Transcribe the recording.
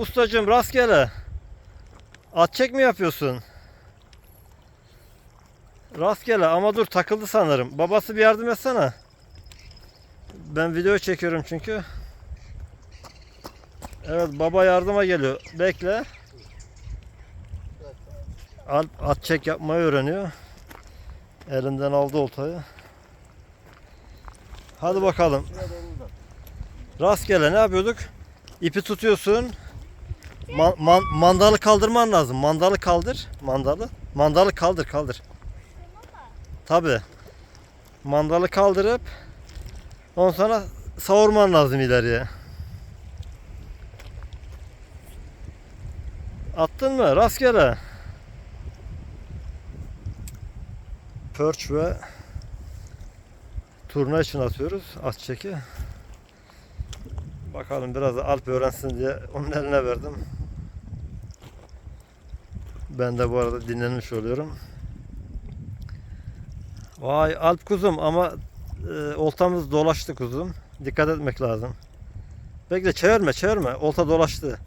Ustacım rastgele. At çek mi yapıyorsun? Rastgele ama dur takıldı sanırım. Babası bir yardım etsene. Ben video çekiyorum çünkü. Evet baba yardıma geliyor. Bekle. At, at çek yapmayı öğreniyor. Elinden aldı oltayı. Hadi bakalım. Rastgele ne yapıyorduk? İpi tutuyorsun. Ma- man- mandalı kaldırman lazım. Mandalı kaldır. Mandalı. Mandalı kaldır kaldır. Tabi. Mandalı kaldırıp ondan sonra savurman lazım ileriye. Attın mı? Rastgele. Perch ve turna için atıyoruz. At çeki. Bakalım biraz da Alp öğrensin diye onun eline verdim. Ben de bu arada dinlenmiş oluyorum. Vay Alp kuzum ama e, oltamız dolaştı kuzum. Dikkat etmek lazım. Bekle çevirme çevirme. Olta dolaştı.